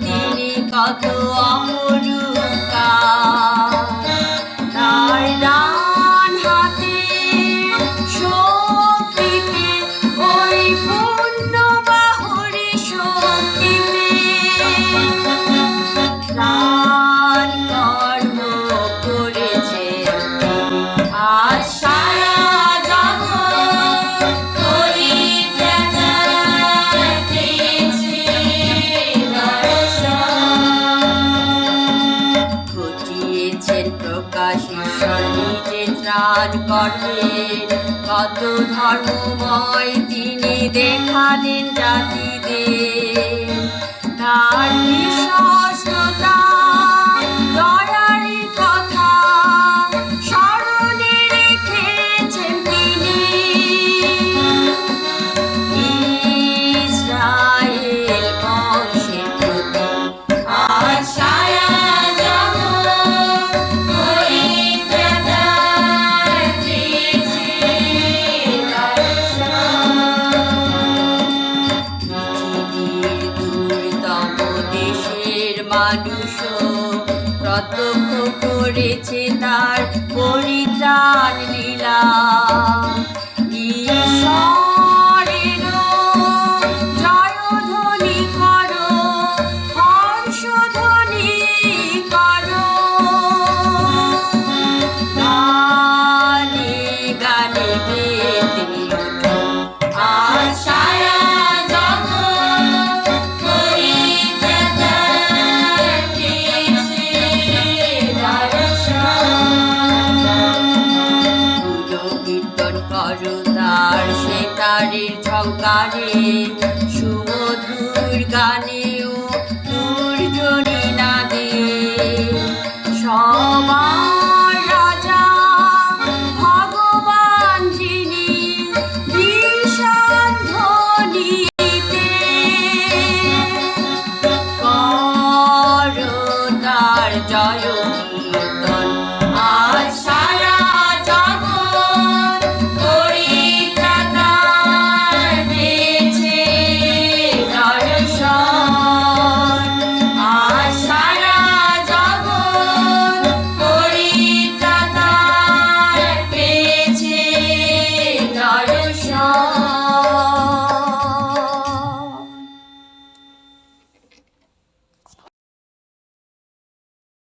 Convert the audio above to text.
তিনি কত অমূল্য শিষ্যে ত্রাণ কত ধর্মময় তিনি দেখালেন জাতিদের। তার যত করেছে তার পরিত্রাণ লীলা ঝংকারে